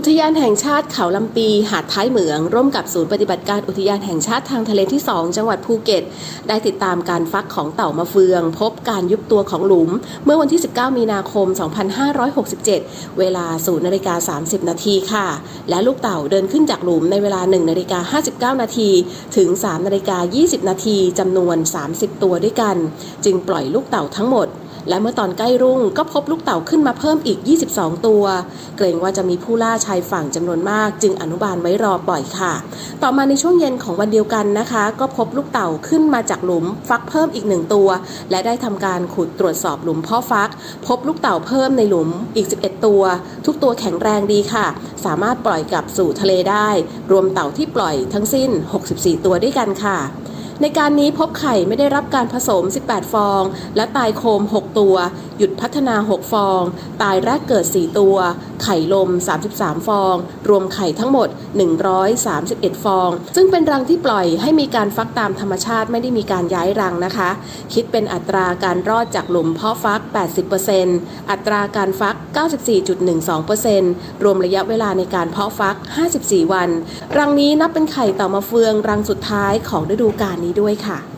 อุทยานแห่งชาติเขาลำปี หาดท้ายเหมือง ร่วมกับศูนย์ปฏิบัติการอุทยานแห่งชาติทางทะเลที่ 2 จังหวัดภูเก็ต ได้ติดตามการฟักของเต่ามาเฟือง พบการยุบตัวของหลุม เมื่อวันที่ 19 มีนาคม 2567 เวลา0นาฬิกา 30 นาทีค่ะ และลูกเต่าเดินขึ้นจากหลุมในเวลา 1 นาฬิกา 59 นาที ถึง 3 นาฬิกา 20 นาทีจำนวน 30 ตัวด้วยกัน จึงปล่อยลูกเต่าทั้งหมด และเมื่อตอนใกล้รุ่งก็พบลูกเต่าขึ้นมาเพิ่มอีก 22 ตัว เกรงว่าจะมีผู้ล่าชายฝั่งจำนวนมาก จึงอนุบาลไว้รอปล่อยค่ะ ต่อมาในช่วงเย็นของวันเดียวกันนะคะ ก็พบลูกเต่าขึ้นมาจากหลุมฟักเพิ่มอีกหนึ่งตัว และได้ทำการขุดตรวจสอบหลุมพ่อฟัก พบลูกเต่าเพิ่มในหลุมอีก 11 ตัว ทุกตัวแข็งแรงดีค่ะ สามารถปล่อยกลับสู่ทะเลได้ รวมเต่าที่ปล่อยทั้งสิ้น 64 ตัวด้วยกันค่ะ ในการนี้พบไข่ไม่ได้รับการผสม 18 ฟอง และตายโคม 6 ตัว หยุดพัฒนา 6 ฟอง ตายแรกเกิด 4 ตัว ไข่ลม 33 ฟอง รวมไข่ทั้งหมด 131 ฟอง ซึ่งเป็นรังที่ปล่อยให้มีการฟักตามธรรมชาติไม่ได้มีการย้ายรังนะคะ คิดเป็นอัตราการรอดจากหลุมเพาะฟัก 80%อัตราการฟัก 94.12%รวมระยะเวลาในการเพาะฟัก 54 วัน รังนี้นับเป็นไข่เต่ามาเฟืองรังสุดท้ายของฤดูกาลนี้ด้วยค่ะ